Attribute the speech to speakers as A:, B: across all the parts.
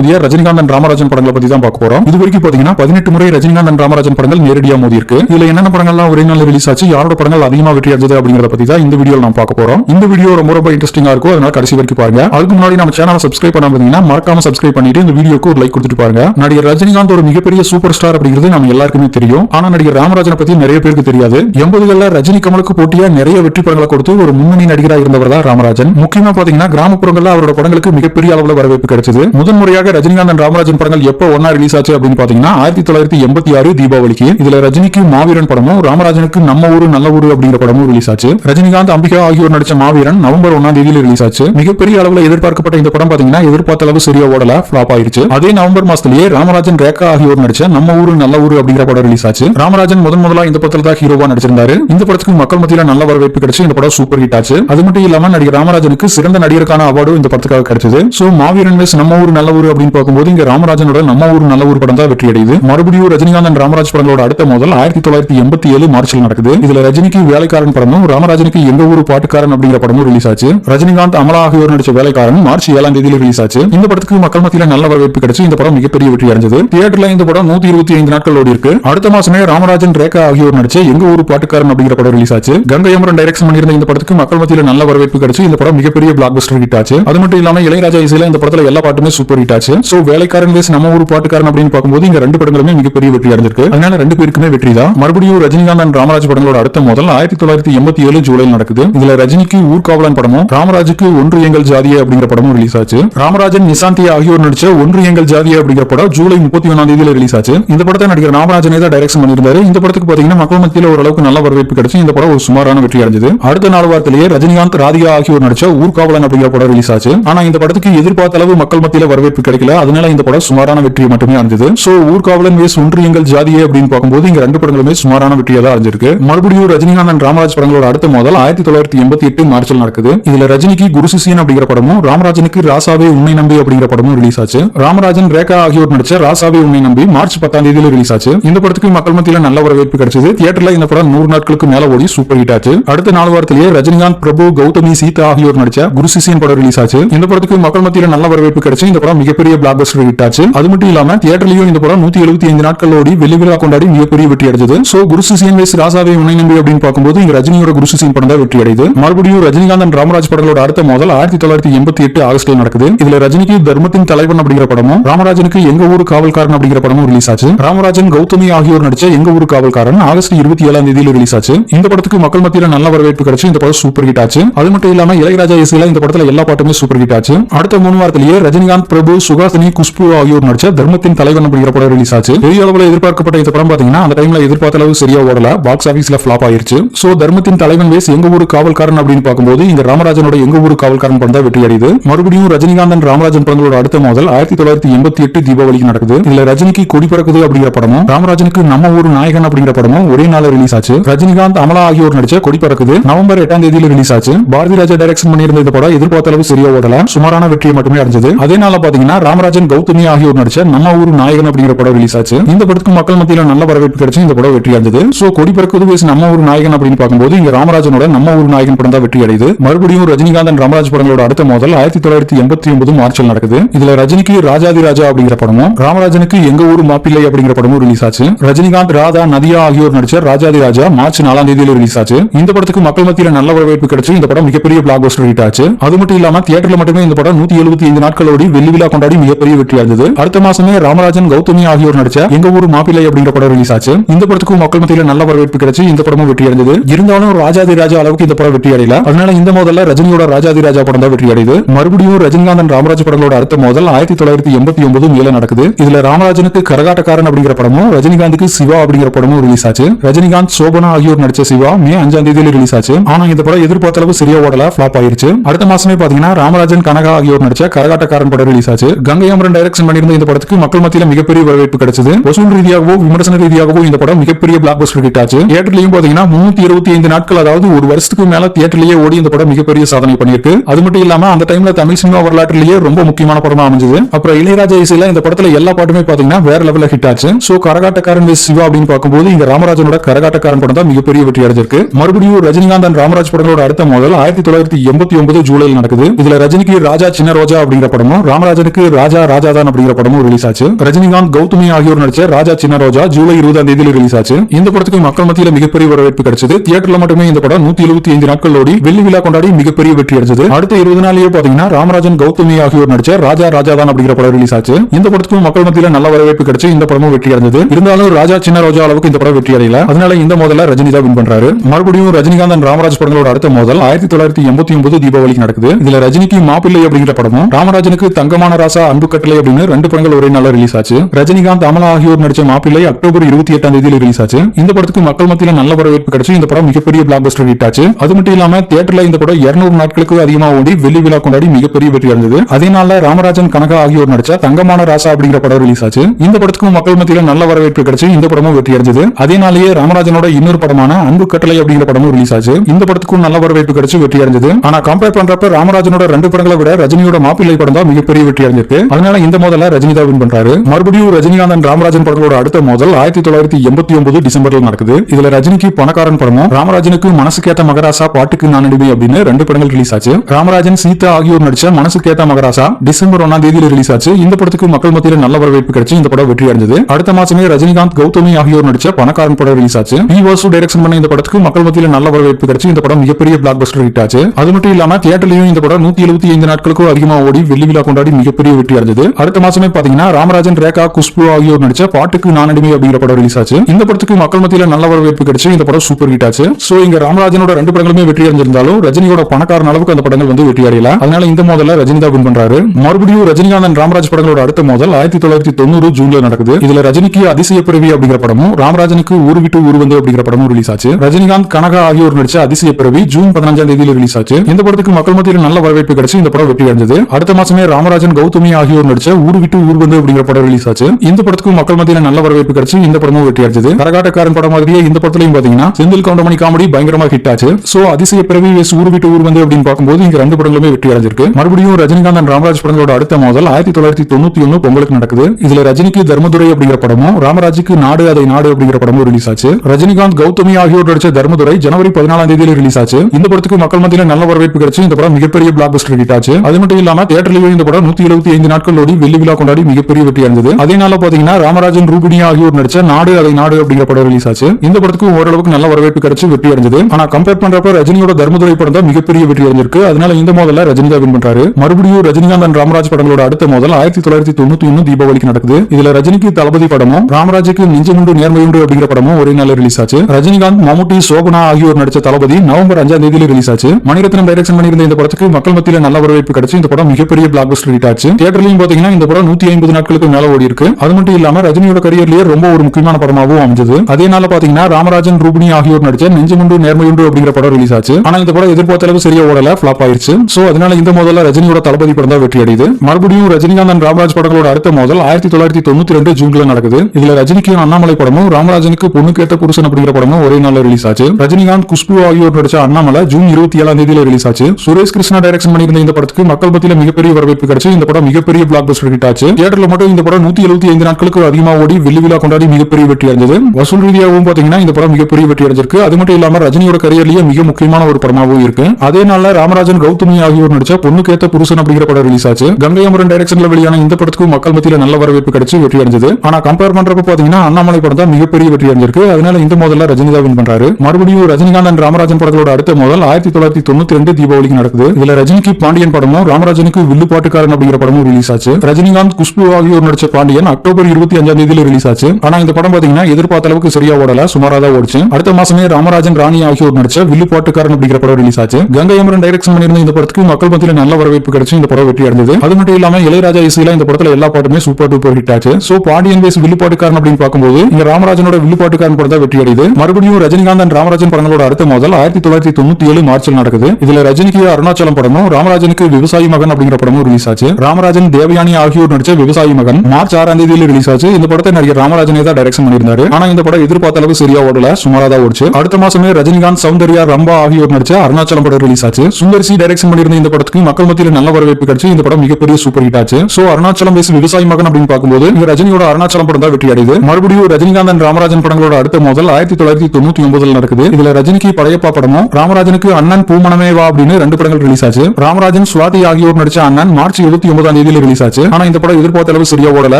A: புதிய ரஜினிகாந்த் ராமராஜன் படங்களை பத்தி தான் பார்க்க போறோம். இது வரைக்கும் பாத்தீங்கன்னா பதினெட்டு முறை ரஜினிகாந்த் ராமராஜன் படங்கள் நேரடியா மோதி இருக்கு இதுல என்னென்ன படங்கள்லாம் ஒரே நாள் ரிலீஸ் ஆச்சு யாரோட படங்கள் அதிகமா வெற்றி அடைஞ்சது அப்படிங்கிறத பத்தி தான் இந்த வீடியோ நான் பார்க்க போறோம். இந்த வீடியோ ரொம்ப ரொம்ப இன்ட்ரெஸ்டிங்கா இருக்கும் அதனால கடைசி வரைக்கும் பாருங்க. அதுக்கு முன்னாடி நம்ம சேனலை சப்ஸ்கிரைப் பண்ணாம இருந்தீங்கன்னா மறக்காம சப்ஸ்கிரைப் பண்ணிட்டு இந்த வீடியோக்கு ஒரு லைக் கொடுத்துட்டு பாருங்க. நடிகர் ரஜினிகாந்த் ஒரு மிகப்பெரிய சூப்பர் ஸ்டார் அப்படிங்கிறது நம்ம எல்லாருக்குமே தெரியும். ஆனா நடிகர் ராமராஜனை பத்தி நிறைய பேருக்கு தெரியாது. எண்பதுகள்ல ரஜினி கமலுக்கு போட்டியா நிறைய வெற்றி படங்களை கொடுத்து ஒரு முன்னணி நடிகராக இருந்தவர் தான் ராமராஜன். முக்கியமா பாத்தீங்கன்னா கிராமப்புறங்கள்ல அவரோட படங்களுக்கு மிகப்பெரிய அளவுல வரவேற்பு கிடைச்சது. முதன்முறையாக முறையாக ரஜினிகாந்த் அண்ட் ராமராஜன் படங்கள் எப்போ ஒன்னா ரிலீஸ் ஆச்சு அப்படின்னு பாத்தீங்கன்னா ஆயிரத்தி தொள்ளாயிரத்தி எண்பத்தி ஆறு தீபாவளிக்கு. இதுல ரஜினிக்கு மாவீரன் படமும் ராமராஜனுக்கு நம்ம ஊரு நல்ல ஊரு அப்படிங்கிற படமும் ரிலீஸ் ஆச்சு. ரஜினிகாந்த் அம்பிகா ஆகியோர் நடிச்ச மாவீரன் நவம்பர் ஒன்னாம் தேதியில ரிலீஸ் ஆச்சு. மிகப்பெரிய அளவுல எதிர்பார்க்கப்பட்ட இந்த படம் பாத்தீங்கன்னா எதிர்பார்த்த அளவு சரியா ஓடல ஃபிளாப் ஆயிருச்சு. அதே நவம்பர் மாசத்திலேயே ராமராஜன் ரேகா ஆகியோர் நடிச்ச நம்ம ஊரு நல்ல ஊரு அப்படிங்கிற படம் ரிலீஸ் ஆச்சு. ராமராஜன் முதன் முதலா இந்த படத்துல தான் ஹீரோவா நடிச்சிருந்தாரு. இந்த படத்துக்கு மக்கள் மத்தியில நல்ல வரவேற்பு கிடைச்சு இந்த படம் சூப்பர் ஹிட் ஆச்சு. அது மட்டும் இல்லாம நடிகர் ராமராஜனுக்கு சிறந்த நடிகருக்கான அவார்டும் இந்த படத்துக்காக கிடைச்சது. சோ மாவீரன் நம்ம ஊர் நல்ல ஊர் அப்படின்னு பார்க்கும்போது இங்க ராமராஜனோட நம்ம ஊர் நல்ல ஊர் படம் தான் வெற்றி அடையுது மறுபடியும் ரஜினிகாந்த் ராமராஜ் படங்களோட அடுத்த முதல் ஆயிரத்தி தொள்ளாயிரத்தி எண்பத்தி ஏழு மார்ச்சில் நடக்குது. இதுல ரஜினிக்கு வேலைக்காரன் படமும் ராமராஜனுக்கு எங்க ஊர் பாட்டுக்காரன் அப்படிங்கிற படமும் ரிலீஸ் ஆச்சு. ரஜினிகாந்த் அமலா ஆகியோர் நடிச்ச வேலைக்காரன் மார்ச் ஏழாம் தேதியில் ரிலீஸ் ஆச்சு. இந்த படத்துக்கு மக்கள் மத்தியில நல்ல வரவேற்பு கிடைச்சு இந்த படம் மிகப்பெரிய வெற்றி அடைஞ்சது. தியேட்டர்ல இந்த படம் நூத்தி இருபத்தி ஐந்து நாட்கள் ஓடி இருக்கு. அடுத்த மாசமே ராமராஜன் ரேகா ஆகியோர் நடிச்ச எங்க ஊர் பாட்டுக்காரன் அப்படிங்கிற படம் ரிலீஸ் ஆச்சு. கங்கை அமரன் டைரக்ஷன் பண்ணியிருந்த இந்த படத்துக்கு மக்கள் மத்தியில நல்ல வரவேற்பு கிடைச்சு இந்த படம் மிகப்பெரிய பிளாக் பஸ்டர் ஹிட் ஆச்சு. அது மட்டும் இல்லாம இளையராஜா இசையில இந்த படத்துல எல்லா பாட்டுமே சூப்பர் ஹிட் ஆச்சு. சோ வேலைக்காரன் வேஸ் நம்ம ஊர் பாட்டுக்காரன் அப்படின்னு பார்க்கும்போது இங்க ரெண்டு படங்களுமே மிகப்பெரிய வெற்றி அடைஞ்சிருக்கு. அதனால ரெண்டு பேருக்குமே வெற்றி தான். மறுபடியும் ரஜினிகாந்த் அண்ட் ராமராஜ் படங்களோட அடுத்த முதல் ஆயிரத்தி தொள்ளாயிரத்தி எண்பத்தி ஏழு ஜூலை நடக்குது. இதுல ரஜினிக்கு ஊர்காவலன் படமும் ராமராஜுக்கு ஒன்று எங்கள் ஜாதிய அப்படிங்கிற படமும் ரிலீஸ் ஆச்சு. ராமராஜன் நிசாந்தி ஆகியோர் நடிச்ச ஒன்று எங்கள் ஜாதிய அப்படிங்கிற படம் ஜூலை முப்பத்தி ஒன்னாம் தேதியில ரிலீஸ் ஆச்சு. இந்த படத்தை நடிகர் ராமராஜனே தான் டைரக்ஷன் பண்ணியிருந்தாரு. இந்த படத்துக்கு பாத்தீங்கன்னா மக்கள் மத்தியில ஓரளவுக்கு நல்ல வரவேற்பு கிடைச்சு இந்த படம் ஒரு சுமாரான வெற்றி அடைஞ்சது. அடுத்த நாலு வாரத்திலேயே ரஜினிகாந்த் ராதிகா ஆகியோர் நடிச்ச ஊர்காவலன் அப்படிங்கிற படம் ரிலீஸ் ஆச்சு. ஆனா இந்த படத்துக்கு எதிர்பார்த்த அளவு மக்கள் மத்தியில் வரவேற்பு கிடைக்கல. அதனால இந்த படம் சுமாரான வெற்றியை மட்டுமே அடைஞ்சது. சோ ஊர்காவலன் வேஸ் ஒன்று எங்கள் ஜாதியே அப்படின்னு பார்க்கும்போது இங்க ரெண்டு படங்களுமே சுமாரான வெற்றியா தான் அடைஞ்சிருக்கு. மறுபடியும் ரஜினிகாந்த் அண்ட் ராமராஜ் படங்களோட அடுத்த முதல் ஆயிரத்தி தொள்ளாயிரத்தி எண்பத்தி எட்டு மார்ச்சில் நடக்குது. இதுல ரஜினிக்கு குருசிசியன் அப்படிங்கிற படமும் ராமராஜனுக்கு ராசாவே உன்னை நம்பி அப்படிங்கிற படமும் ரிலீஸ் ஆச்சு. ராமராஜன் ரேகா ஆகியோர் நடிச்ச ராசாவே உன்னை நம்பி மார்ச் பத்தாம் தேதியில ரிலீஸ் ஆச்சு. இந்த படத்துக்கு மக்கள் மத்தியில நல்ல வரவேற்பு கிடைச்சது. தியேட்டர்ல இந்த படம் நூறு நாட்களுக்கு மேல ஓடி சூப்பர் ஹிட் ஆச்சு. அடுத்த நாலு வாரத்திலேயே ரஜினிகாந்த் பிரபு கௌதமி சீதா ஆகியோர் நடிச்ச குருசிசியன் படம் ரிலீஸ் ஆச்சு. இந்த படத்துக்கு மக்கள் மத்தியில நல்ல வரவேற்பு கிடைச்சு இந்த படம் மிகப்பெரிய மிகப்பெரிய பிளாக் பஸ்டர் ஹிட் ஆச்சு. அது மட்டும் இல்லாம தியேட்டர்லயும் இந்த படம் நூத்தி எழுபத்தி ஐந்து நாட்கள் ஓடி வெள்ளி விழா கொண்டாடி மிகப்பெரிய வெற்றி அடைஞ்சது. சோ குருசு சீன் வேஸ் ராசாவை உணை நம்பி அப்படின்னு பார்க்கும்போது இங்க ரஜினியோட குருசு சீன் படம் தான் வெற்றி அடையுது. மறுபடியும் ரஜினிகாந்த் ராமராஜ் படங்களோட அடுத்த முதல் ஆயிரத்தி தொள்ளாயிரத்தி எண்பத்தி எட்டு ஆகஸ்ட்ல நடக்குது. இதுல ரஜினிக்கு தர்மத்தின் தலைவன் அப்படிங்கிற படமும் ராமராஜனுக்கு எங்க ஊர் காவல்காரன் அப்படிங்கிற படமும் ரிலீஸ் ஆச்சு. ராமராஜன் கௌதமி ஆகியோர் நடிச்ச எங்க ஊர் காவல்காரன் ஆகஸ்ட் இருபத்தி ஏழாம் தேதியில் ரிலீஸ் ஆச்சு. இந்த படத்துக்கு மக்கள் மத்தியில் நல்ல வரவேற்பு கிடைச்சு இந்த படம் சூப்பர் ஹிட் ஆச்சு. அது மட்டும் இல்லாம இளையராஜா இசையில இந்த படத்துல எல்லா பாட்டுமே சூப்பர் ஹிட் ஆச்சு. அடுத்த மூணு வாரத்திலேயே ரஜினிகாந்த் பிரபு சுகாசினி குஷ்பு ஆகியோர் நடிச்ச தர்மத்தின் தலைவன் அப்படிங்கிற படம் ரிலீஸ் ஆச்சு. பெரிய அளவில் எதிர்பார்க்கப்பட்ட இந்த படம் பாத்தீங்கன்னா அந்த டைம்ல எதிர்பார்த்த அளவு சரியா ஓடல. பாக்ஸ் ஆபீஸ்ல ஃபிளாப் ஆயிருச்சு. சோ தர்மத்தின் தலைவன் வேஸ் எங்க ஊர் காவல்காரன் அப்படின்னு பார்க்கும்போது இந்த ராமராஜனோட எங்க ஊர் காவல்காரன் படம் தான் வெற்றி அடையுது. மறுபடியும் ரஜினிகாந்த் ராமராஜன் படங்களோட அடுத்த மோதல் ஆயிரத்தி தொள்ளாயிரத்தி எண்பத்தி எட்டு தீபாவளிக்கு நடக்குது. இதுல ரஜினிக்கு கொடி பறக்குது அப்படிங்கிற படமும் ராமராஜனுக்கு நம்ம ஊர் நாயகன் அப்படிங்கிற படமும் ஒரே நாள் ரிலீஸ் ஆச்சு. ரஜினிகாந்த் அமலா ஆகியோர் நடிச்ச கொடி பறக்குது நவம்பர் எட்டாம் தேதியில் ரிலீஸ் ஆச்சு. பாரதி ராஜா டைரக்ஷன் பண்ணியிருந்த இந்த படம் எதிர்பார்த்த அளவு சரியா ஓடல. சுமாரான வெற்றியை மட்டுமே அடைஞ்சது. அதே நாள பாத்தீங்கன்னா ராமராஜன் கௌதமி ஆகியோர் நடிச்ச நம்ம ஊர் நாயகன் அப்படிங்கிற படம் ரிலீஸ் ஆச்சு. இந்த படத்துக்கு மக்கள் மத்தியில் நல்ல வரவேற்பு கிடைச்சு இந்த படம் வெற்றி அடைஞ்சது. சோ கொடி பிறக்குது பேசி நம்ம ஊர் நாயகன் அப்படின்னு பார்க்கும்போது இங்க ராமராஜனோட நம்ம ஊர் நாயகன் படம் தான் வெற்றி அடையுது. மறுபடியும் ரஜினிகாந்த் and ராமராஜ் படங்களோட அடுத்த முதல் ஆயிரத்தி தொள்ளாயிரத்தி எண்பத்தி ஒன்பது மார்ச்சில் நடக்குது. இதுல ரஜினிக்கு ராஜாதி ராஜா அப்படிங்கிற படமும் ராமராஜனுக்கு எங்க ஊர் மாப்பிள்ளை அப்படிங்கிற படமும் ரிலீஸ் ஆச்சு. ரஜினிகாந்த் ராதா நதியா ஆகியோர் நடிச்ச ராஜாதி ராஜா மார்ச் நாலாம் தேதியில் ரிலீஸ் ஆச்சு. இந்த படத்துக்கு மக்கள் மத்தியில் நல்ல வரவேற்பு கிடைச்சு இந்த படம் மிகப்பெரிய பிளாக் பஸ்டர் ஹிட் ஆச்சு. அது மட்டும் இல்லாம தியேட்டர்ல மட்டுமே இந்த படம் நூத்தி எழுபத்தி ஐந்து நாட்களோடி வெள்ளி விழா கொண்டாடி மிகப்பெரிய வெற்றி இருந்தது அடுத்த மாசமே ராமராஜன் கௌதமி ஆகியோர் நடிச்ச எங்க ஊர் மாப்பிள்ளை அப்படிங்கிற படம் ரிலீஸ் ஆச்சு. இந்த படத்துக்கும் மக்கள் மத்தியில நல்ல வரவேற்பு கிடைச்சு இந்த படமும் வெற்றி அடைந்தது இருந்தாலும் ராஜாதி ராஜா அளவுக்கு இந்த படம் வெற்றி அடையல அதனால இந்த முதல்ல ரஜினியோட ராஜாதி ராஜா படம் தான் வெற்றி அடையுது மறுபடியும் ரஜினிகாந்த் ராமராஜ் படங்களோட அடுத்த முதல் ஆயிரத்தி தொள்ளாயிரத்தி எண்பத்தி ஒன்பது மேல நடக்குது. இதுல ராமராஜனுக்கு கரகாட்டக்காரன் அப்படிங்கிற படமும் ரஜினிகாந்துக்கு சிவா அப்படிங்கிற படமும் ரிலீஸ் ஆச்சு. ரஜினிகாந்த் சோபனா ஆகியோர் நடிச்ச சிவா மே அஞ்சாம் தேதியில ரிலீஸ் ஆச்சு. ஆனா இந்த படம் எதிர்பார்த்த அளவு சரியா ஓடல ஃபிளாப் ஆயிருச்சு. அடுத்த மாசமே பாத்தீங்கன்னா ராமராஜன் கனகா ஆகியோர் நடிச்ச கரகாட்டக்காரன் படம் ரிலீஸ் ஆச்சு. கங்கை அமரன் டைரக்ஷன் பண்ணியிருந்த இந்த படத்துக்கு மக்கள் மத்தியில மிகப்பெரிய வரவேற்பு கிடைச்சது. வசூல் ரீதியாகவோ விமர்சன ரீதியாகவோ இந்த படம் மிகப்பெரிய பிளாக் பஸ்டர் ஹிட் ஆச்சு. தியேட்டர்லயும் பாத்தீங்கன்னா முன்னூத்தி இருபத்தி ஐந்து நாட்கள் அதாவது ஒரு வருஷத்துக்கு மேல தியேட்டர்லயே ஓடி இந்த படம் மிகப்பெரிய சாதனை பண்ணியிருக்கு. அது மட்டும் இல்லாம அந்த டைம்ல தமிழ் சினிமா வரலாற்றிலேயே ரொம்ப முக்கியமான படமா அமைஞ்சது. அப்புறம் இளையராஜா இசையில இந்த படத்துல எல்லா பாட்டுமே பாத்தீங்கன்னா வேற லெவல்ல ஹிட் ஆச்சு. சோ கரகாட்டக்காரன் விஸ் சிவா அப்படின்னு பார்க்கும்போது இங்க ராமராஜனோட கரகாட்டக்காரன் படம் தான் மிகப்பெரிய வெற்றி அடைஞ்சிருக்கு. மறுபடியும் ரஜினிகாந்த் and ராமராஜ் படங்களோட அடுத்த முதல் ஆயிரத்தி தொள்ளாயிரத்தி எண்பத்தி ஒன்பது ஜூலையில் நடக்குது. இதுல ரஜினிக்கு ராஜா சின்ன ரோஜா அப்படிங்கிற படமும் ராமராஜனுக்கு ராஜா ராஜாதான் அப்படிங்கிற படமும் ரிலீஸ் ஆச்சு. ரஜினிகாந்த் கௌதமி ஆகியோர் நடிச்ச ராஜா சின்ன ரோஜா ஜூலை இருபதாம் தேதியில் ரிலீஸ் ஆச்சு. இந்த படத்துக்கு மக்கள் மத்தியில் மிகப்பெரிய வரவேற்பு கிடைச்சது. தியேட்டர்ல மட்டுமே இந்த படம் நூத்தி எழுபத்தி ஐந்து நாட்கள் ஓடி வெள்ளி விழா கொண்டாடி மிகப்பெரிய வெற்றி அடைஞ்சது. அடுத்த இருபது நாளிலேயே பாத்தீங்கன்னா ராமராஜன் கௌதமி ஆகியோர் நடிச்ச ராஜா ராஜாதான் அப்படிங்கிற படம் ரிலீஸ் ஆச்சு. இந்த படத்துக்கும் மக்கள் மத்தியில் நல்ல வரவேற்பு கிடைச்சு இந்த படமும் வெற்றி அடைஞ்சது. இருந்தாலும் ராஜா சின்ன ரோஜா அளவுக்கு இந்த படம் வெற்றி அடையல. அதனால இந்த மோதல ரஜினி தான் வின் பண்றாரு. மறுபடியும் ரஜினிகாந்த் and ராமராஜ் படங்களோட அடுத்த மோதல் ஆயிரத்தி தொள்ளாயிரத்தி எண்பத்தி ஒன்பது தீபாவளிக்கு நடக்குது. இதுல ரஜினிக்கு மாப்பிள்ளை அப்படிங்கிற படமும் ராமராஜனுக்கு தங்கமான ராச அன்பு கட்டளை அப்படின்னு ரெண்டு படங்கள் ஒரே நாள்ல ரிலீஸ் ஆச்சு. ரஜினிகாந்த் அமலா ஆகியோர் நடிச்ச மாப்பிள்ளை அக்டோபர் இருபத்தி எட்டாம் தேதியில் ரிலீஸ் ஆச்சு. இந்த படத்துக்கு மக்கள் மத்தியில நல்ல வரவேற்பு கிடைச்சு. இந்த படம் மிகப்பெரிய பிளாக் பஸ்டர் ஹிட் ஆச்சு. அது மட்டும் இல்லாம தியேட்டர்ல இந்த படம் 200 நாட்களுக்கு அதிகமா ஓடி வெள்ளி விழா கொண்டாடி மிகப்பெரிய வெற்றி அடைந்தது அதே நாள்ல ராமராஜன் கனகா ஆகியோர் நடிச்ச தங்கமான ராசா அப்படிங்கிற படம் ரிலீஸ் ஆச்சு. இந்த படத்துக்கும் மக்கள் மத்தியில நல்ல வரவேற்பு கிடைச்சு. இந்த படமும் வெற்றி அடைஞ்சது. அதே நாளையே ராமராஜனோட இன்னொரு படமான அன்பு கட்டளை அப்படிங்கிற படமும் ரிலீஸ் ஆச்சு. இந்த படத்துக்கும் நல்ல வரவேற்பு கிடைச்சு வெற்றி அடைஞ்சது. ஆனா கம்பேர் பண்றப்ப ராமராஜனோட ரெண்டு படங்களை விட ரஜினியோட மாப்பிள்ளை படம் தான் மிகப்பெரிய வெற்றி இருக்கு. அதனால இந்த மோதல ரஜினி தான் வின் பண்றாரு. மறுபடியும் ரஜினிகாந்த் ராமராஜன் படங்களோட அடுத்த மோதல் ஆயிரத்தி தொள்ளாயிரத்தி எண்பத்தி ஒன்பது டிசம்பர்ல நடக்குது. இதுல ரஜினிக்கு பணக்காரன் படமும் ராமராஜனுக்கு மனசுக்கேத்த மகராசா பாட்டுக்கு நான் அடிமை அப்படின்னு ரெண்டு படங்கள் ரிலீஸ் ஆச்சு. ராமராஜன் சீதா ஆகியோர் நடிச்ச மனசுக்கேத்த மகராசா டிசம்பர் ஒன்னாம் தேதியில் ரிலீஸ் ஆச்சு. இந்த படத்துக்கு மக்கள் மத்தியில் நல்ல வரவேற்பு கிடைச்சு இந்த படம் வெற்றி அடைஞ்சது. அடுத்த மாசமே ரஜினிகாந்த் கௌதமி ஆகியோர் நடிச்ச பணக்காரன் படம் ரிலீஸ் ஆச்சு. பி வாசு டைரக்ஷன் பண்ண இந்த படத்துக்கு மக்கள் மத்தியில நல்ல வரவேற்பு கிடைச்சு இந்த படம் மிகப்பெரிய பிளாக் பஸ்டர் ஹிட் ஆச்சு. அது மட்டும் இல்லாம தியேட்டர்லயும் இந்த படம் நூத்தி எழுபத்தி ஐந்து நாட்களுக்கும் அதிகமா ஓடி வெள்ளி விழா கொண்டாடி மிகப்பெரிய வெற்றி அடைஞ்சது. அடுத்த மாசமே பாத்தீங்கன்னா ராமராஜன் ரேகா குஷ்பு ஆகியோர் நடிச்ச பாட்டுக்கு நான் அடிமை அப்படிங்கிற படம் ரிலீஸ் ஆச்சு. இந்த படத்துக்கு மக்கள் மத்தியில நல்ல வரவேற்பு கிடைச்சு இந்த படம் சூப்பர் ஹிட் ஆச்சு. சோ இங்க ராமராஜனோட ரெண்டு படங்களுமே வெற்றி அடைஞ்சிருந்தாலும் ரஜினியோட பணக்காரன் அளவுக்கு அந்த படங்கள் வந்து வெற்றி அடையல. அதனால இந்த மோதல்ல ரஜினி தான் வின் பண்றாரு. மறுபடியும் ரஜினிகாந்த் ராமராஜ் படங்களோட அடுத்த மோதல் ஆயிரத்தி தொள்ளாயிரத்தி தொண்ணூறு ஜூன்ல நடக்குது. இதுல ரஜினிக்கு அதிசய பிறவி அப்படிங்கிற படமும் ராமராஜனுக்கு ஊரு விட்டு ஊர் வந்து அப்படிங்கிற படமும் ரிலீஸ் ஆச்சு. ரஜினிகாந்த் கனகா ஆகியோர் நடிச்ச அதிசய பிறவி ஜூன் பதினஞ்சாம் தேதியில் ரிலீஸ் ஆச்சு. இந்த படத்துக்கு மக்கள் மத்தியில் நல்ல வரவேற்பு கிடைச்சு இந்த படம் வெற்றி அடைஞ்சது. அடுத்த மாசமே ராமராஜன் கௌதமி ஆகியோர் நடிச்ச ஊர் விட்டு ஊர் வந்து அப்படிங்கிற படம் ரிலீஸ் ஆச்சு. இந்த படத்துக்கு மக்கள் மத்தியில நல்ல வரவேற்பு கிடைச்சு இந்த படமும் வெற்றி அடிச்சது கரகாட்டக்காரன் படம் மாதிரியே இந்த படத்துலயும் பாத்தீங்கன்னா செந்தில் கவுண்டமணி காமெடி பயங்கரமா ஹிட் ஆச்சு. சோ அதிசய பிறவி எஸ் ஊர் விட்டு ஊர் வந்து அப்படின்னு பார்க்கும்போது இங்க ரெண்டு படங்களுமே வெற்றி அடைஞ்சிருக்கு. மறுபடியும் ரஜினிகாந்த் ராமராஜ் படங்களோட அடுத்த மோதல் ஆயிரத்தி தொள்ளாயிரத்தி தொண்ணூத்தி ஒன்னு பொங்கலுக்கு நடக்குது. இதுல ரஜினிக்கு தர்மதுரை அப்படிங்கிற படமும் ராமராஜுக்கு நாடு அதை நாடு அப்படிங்கிற படமும் ரிலீஸ் ஆச்சு. ரஜினிகாந்த் கௌதமி ஆகியோர் நடிச்ச தர்மதுரை ஜனவரி பதினாலாம் தேதியில ரிலீஸ் ஆச்சு. இந்த படத்துக்கு மக்கள் மத்தியில நல்ல வரவேற்பு கிடைச்சு இந்த படம் மிகப்பெரிய பிளாக் பஸ்டர் ஹிட் ஆச்சு. அது மட்டும் இல்லாம தியேட்டர்லயும் இந்த படம் நூத்தி எழுபத்தி ஐந்து நாட்கள் ஓடி வெள்ளி விழா கொண்டாடி மிகப்பெரிய வெற்றி அடைந்தது. அதே நாள பாத்தீங்கன்னா ராமராஜன் ரூபினி ஆகியோர் நடிச்ச நாடு அதை நாடு அப்படிங்கிற படம் ரிலீஸ் ஆச்சு. இந்த படத்துக்கு ஓரளவுக்கு நல்ல வரவேற்பு கிடைச்சு வெற்றி அடைஞ்சது. ஆனா கம்பேர் பண்றப்ப ரஜினியோட தர்மதுரை படம் தான் மிகப்பெரிய வெற்றி அடைஞ்சிருக்கு. அதனால இந்த மோதல ரஜினி தான் வின் பண்றாரு. மறுபடியும் ரஜினிகாந்த் அண்ட் ராமராஜ் படங்களோட அடுத்த மோதல் ஆயிரத்தி தொள்ளாயிரத்தி தொண்ணூத்தி ஒன்னு தீபாவளிக்கு நடக்குது. இதுல ரஜினிக்கு தளபதி படமும் ராமராஜுக்கு நெஞ்சமுண்டு நேர்மையுண்டு அப்படிங்கிற படமும் ஒரே நாள் ரிலீஸ் ஆச்சு. ரஜினிகாந்த் மம்முட்டி சோபனா ஆகியோர் நடிச்ச தளபதி நவம்பர் அஞ்சாம் தேதியில் ரிலீஸ் ஆச்சு. மணிரத்னம் டைரக்ஷன் பண்ணியிருந்த இந்த படத்துக்கு மக்கள் மத்தியில் நல்ல வரவேற்பு கிடைச்சு இந்த படம் மிகப்பெரிய பிளாக் பஸ்டர் ஹிட் ஆச்சு. தியேட்டர்லயும் பாத்தீங்கன்னா இந்த படம் நூத்தி ஐம்பது நாட்களுக்கு மேல ஓடி இருக்கு. அது மட்டும் இல்லாம ரஜினியோட கரியர்லயே ரொம்ப ஒரு முக்கியமான படமாகவும் அமைஞ்சது. அதே நாள்ல பாத்தீங்கன்னா ராமராஜன் ரூபினி ஆகியோர் நடிச்ச நெஞ்சமுண்டு நேர்மையுண்டு அப்படிங்கிற படம் ரிலீஸ் ஆச்சு. ஆனா இந்த படம் எதிர்பார்த்த அளவு சரியா ஓடல ஃபிளாப் ஆயிருச்சு. சோ அதனால இந்த மோதல்ல ரஜினியோட தளபதி படம் தான் வெற்றி அடையுது. மறுபடியும் ரஜினிகாந்த் அண்ட் ராமராஜ் படங்களோட அடுத்த மோதல் ஆயிரத்தி தொள்ளாயிரத்தி தொண்ணூத்தி ரெண்டு ஜூன்ல நடக்குது. இதுல ரஜினிக்கு அண்ணாமலை படமும் ராமராஜனுக்கு பொண்ணுக்கேத்த புருஷன் அப்படிங்கிற படமும் ஒரே நாள் ரிலீஸ் ஆச்சு. ரஜினிகாந்த் குஷ்பு ஆகியோர் நடிச்ச அண்ணாமலை ஜூன் இருபத்தி ஏழாம் தேதியில ரிலீஸ் ஆச்சு. சுரேஷ் கிருஷ்ணா டைரக்ஷன் பண்ணியிருந்த இந்த படத்துக்கு மக்கள் மத்தியில மிகப்பெரிய வரவேற்பு கிடைச்சு. இந்த படம் மிகப்பெரிய பிளாக் பஸ்டர் ஹிட் ஆச்சு. தியேட்டர்ல மட்டும் இந்த படம் நூத்தி எழுபத்தி ஐந்து நாட்களுக்கு அதிகமா ஓடி வில்லு விழா கொண்டாடி மிகப்பெரிய வெற்றி அடைஞ்சது. வசூல் ரீதியாகவும் பாத்தீங்கன்னா இந்த படம் மிகப்பெரிய வெற்றி அடைஞ்சிருக்கு. அது மட்டும் இல்லாம ரஜினியோட கரியர்லயே மிக முக்கியமான ஒரு படமாகவும் இருக்கு. அதே நாள்ல ராமராஜன் கௌதமி ஆகியோர் நடிச்ச பொண்ணுக்கேத்த புருஷன் அப்படிங்கிற படம் ரிலீஸ் ஆச்சு. கங்கை அமரன் டைரக்ஷன்ல வெளியான இந்த படத்துக்கு மக்கள் மத்தியில நல்ல வரவேற்பு கிடைச்சு வெற்றி அடைஞ்சது. ஆனா கம்பேர் பண்றப்ப பாத்தீங்கன்னா அண்ணாமலை படம் தான் மிகப்பெரிய வெற்றி அடைஞ்சிருக்கு. அதனால இந்த முதல்ல ரஜினி தான் வின் பண்றாரு. மறுபடியும் ரஜினிகாந்த் அண்ட் ராமராஜன் படங்களோட அடுத்த முதல் ஆயிரத்தி தொள்ளாயிரத்தி தொண்ணூத்தி ரெண்டு தீபாவளிக்கு நடக்குது. இதுல ரஜினிக்கு பாண்டியன் படமும் ராமராஜனுக்கு வில்லு பாட்டுக்காரன் அப்படிங்கிற படமும் படமும் ரிலீஸ் ஆச்சு. ரஜினிகாந்த் குஷ்பு ஆகியோர் நடிச்ச பாண்டியன் அக்டோபர் இருபத்தி அஞ்சாம் தேதியில ரிலீஸ் ஆச்சு. ஆனா இந்த படம் பாத்தீங்கன்னா எதிர்பார்த்த அளவுக்கு சரியா ஓடல சுமாரா தான் ஓடிச்சு. அடுத்த மாசமே ராமராஜன் ராணி ஆகியோர் நடிச்ச வில்லுப்பாட்டுக்காரன் அப்படிங்கிற படம் ரிலீஸ் ஆச்சு. கங்கை அமரன் டைரக்ஷன் பண்ணியிருந்த இந்த படத்துக்கு மக்கள் மத்தியில் நல்ல வரவேற்பு கிடைச்சு இந்த படம் வெற்றி அடைஞ்சது. அது மட்டும் இல்லாம இளையராஜா இசையில இந்த படத்துல எல்லா பாட்டுமே சூப்பர் டூப்பர் ஹிட் ஆச்சு. சோ பாண்டியன் பேஸ் வில்லுப்பாட்டுக்காரன் அப்படின்னு பார்க்கும்போது இந்த ராமராஜனோட வில்லுப்பாட்டுக்காரன் படம் தான் வெற்றி அடையுது. மறுபடியும் ரஜினிகாந்த் and ராமராஜன் படங்களோட அடுத்த மோதல் ஆயிரத்தி தொள்ளாயிரத்தி தொண்ணூத்தி ஏழு மார்ச்சில் நடக்குது. இதுல ரஜினிக்கு அருணாச்சலம் படமும் ராமராஜனுக்கு விவசாயி மகன் அப்படிங்கிற படமும் ரிலீஸ் ஆச்சு. ராமராஜன் தேவயானி ஆகியோர் நடிச்ச விவசாயி மகன் மார்ச் ஆறாம் தேதியில் ரிலீஸ் ஆச்சு. இந்த படத்தை நடிகர் ராமராஜனே தான் டைரக்ஷன் பண்ணியிருந்தாரு. ஆனா இந்த படம் எதிர்பார்த்த அளவு சரியா ஓடல சுமாரா தான் ஓடிச்சு. அடுத்த மாசமே ரஜினிகாந்த் சௌந்தர்யா ரம்பா ஆகியோர் நடிச்ச அருணாச்சலம் படம் ரிலீஸ் ஆச்சு. சுந்தர் சி டைரக்ஷன் பண்ணியிருந்த இந்த படத்துக்கு மக்கள் மத்தியில் நல்ல வரவேற்பு கிடைச்சு இந்த படம் மிகப்பெரிய சூப்பர் ஹிட் ஆச்சு. சோ அருணாச்சலம் பேஸ் விவசாயி மகன் அப்படின்னு பார்க்கும்போது இங்க ரஜினியோட அருணாச்சலம் படம் தான் வெற்றி அடையுது. மறுபடியும் ரஜினிகாந்த் ராமராஜன் படங்களோட அடுத்த மோதல் ஆயிரத்தி தொள்ளாயிரத்தி தொண்ணூத்தி ஒன்பதுல நடக்குது. இதுல ரஜினிக்கு படையப்பா படமும் ராமராஜனுக்கு அண்ணன் பூமணமே வா அப்படின்னு ரெண்டு படங்கள் ரிலீஸ் ஆச்சு. ராமராஜன் சுவாதி ஆகியோர் நடிச்ச அண்ணன் மார்ச் இருபத்தி ஒன்பதாம் பதினாலாம் தேதியில ரிலீஸ் ஆச்சு. ஆனா இந்த படம் எதிர்பார்த்த அளவு சரியா ஓடல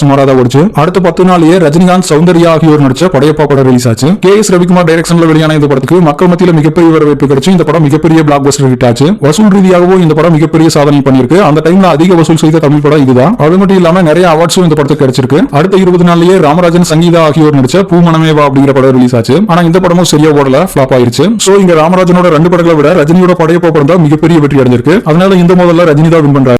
A: சுமாரா தான் ஓடிச்சு. அடுத்த பத்து நாள்லயே ரஜினிகாந்த் சௌந்தர்யா ஆகியோர் நடிச்ச படையப்பா படம் ரிலீஸ் ஆச்சு. கே எஸ் ரவிக்குமார் டைரக்ஷன்ல வெளியான இந்த படத்துக்கு மக்கள் மத்தியில் மிகப்பெரிய வரவேற்பு கிடைச்சு இந்த படம் மிகப்பெரிய பிளாக் பஸ்டர் ஹிட் ஆச்சு. வசூல் ரீதியாகவும் இந்த படம் மிகப்பெரிய சாதனை பண்ணிருக்கு அந்த டைம்ல அதிக வசூல் செய்த தமிழ் படம் இதுதான். அது மட்டும் இல்லாம நிறைய அவார்ட்ஸும் இந்த படத்துக்கு கிடைச்சிருக்கு. அடுத்த இருபது நாள்லயே ராமராஜன் சங்கீதா ஆகியோர் நடிச்ச பூ மனமேவா அப்படிங்கிற படம் ரிலீஸ் ஆச்சு. ஆனா இந்த படமும் சரியா ஓடல ஃபிளாப் ஆயிருச்சு. சோ இங்க ராமராஜனோட ரெண்டு படங்களை விட ரஜினியோட படையப்பா படம் தான் மிகப்பெரிய வெற்றி அடைஞ்சிருக்கு. அதனால இந்த முதல்ல ரஜினி தான் வின் பண்றாரு.